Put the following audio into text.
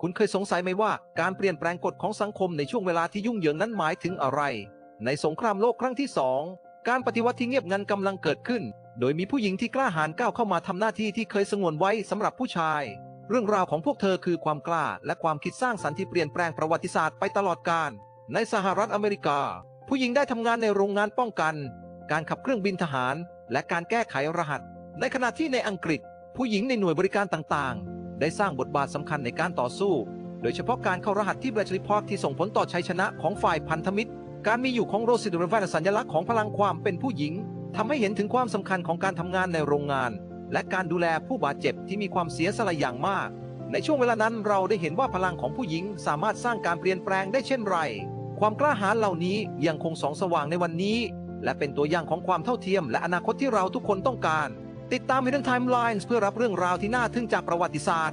คุณเคยสงสัยไหมว่าการเปลี่ยนแปลงกฎของสังคมในช่วงเวลาที่ยุ่งเหยิงนั้นหมายถึงอะไร ในสงครามโลกครั้งที่สองการปฏิวัติที่เงียบงันกำลังเกิดขึ้น โดยมีผู้หญิงที่กล้าหาญก้าวเข้ามาทำหน้าที่ที่เคยสงวนไว้สำหรับผู้ชาย เรื่องราวของพวกเธอคือความกล้าและความคิดสร้างสรรค์ที่เปลี่ยนแปลงประวัติศาสตร์ไปตลอดกาลในสหรัฐอเมริกา ผู้หญิงได้ทำงานในโรงงานป้องกัน การขับเครื่องบินทหาร และการแก้ไขรหัส ในขณะที่ในอังกฤษ ผู้หญิงในหน่วยบริการต่างๆ ได้สร้างบทบาทสำคัญในการต่อสู้ โดยเฉพาะการเข้ารหัสที่แบรชลีพอกที่ส่งผลต่อชัยชนะของฝ่ายพันธมิตร การมีอยู่ของโรซิดเรวันสัญลักษณ์ของพลังความเป็นผู้หญิงทำให้เห็นถึงความสำคัญของการทำงานในโรงงาน และการดูแลผู้บาดเจ็บที่มีความเสียสละอย่างมาก ในช่วงเวลานั้นเราได้เห็นว่าพลังของผู้หญิงสามารถสร้างการเปลี่ยนแปลงได้เช่นไร ความกล้าหาญเหล่านี้ยังคงส่องสว่างในวันนี้ และเป็นตัวอย่างของความเท่าเทียม และอนาคตที่เราทุกคนต้องการ ติดตาม Hidden Timelines เพื่อรับเรื่องราวที่น่าทึ่งจากประวัติศาสตร์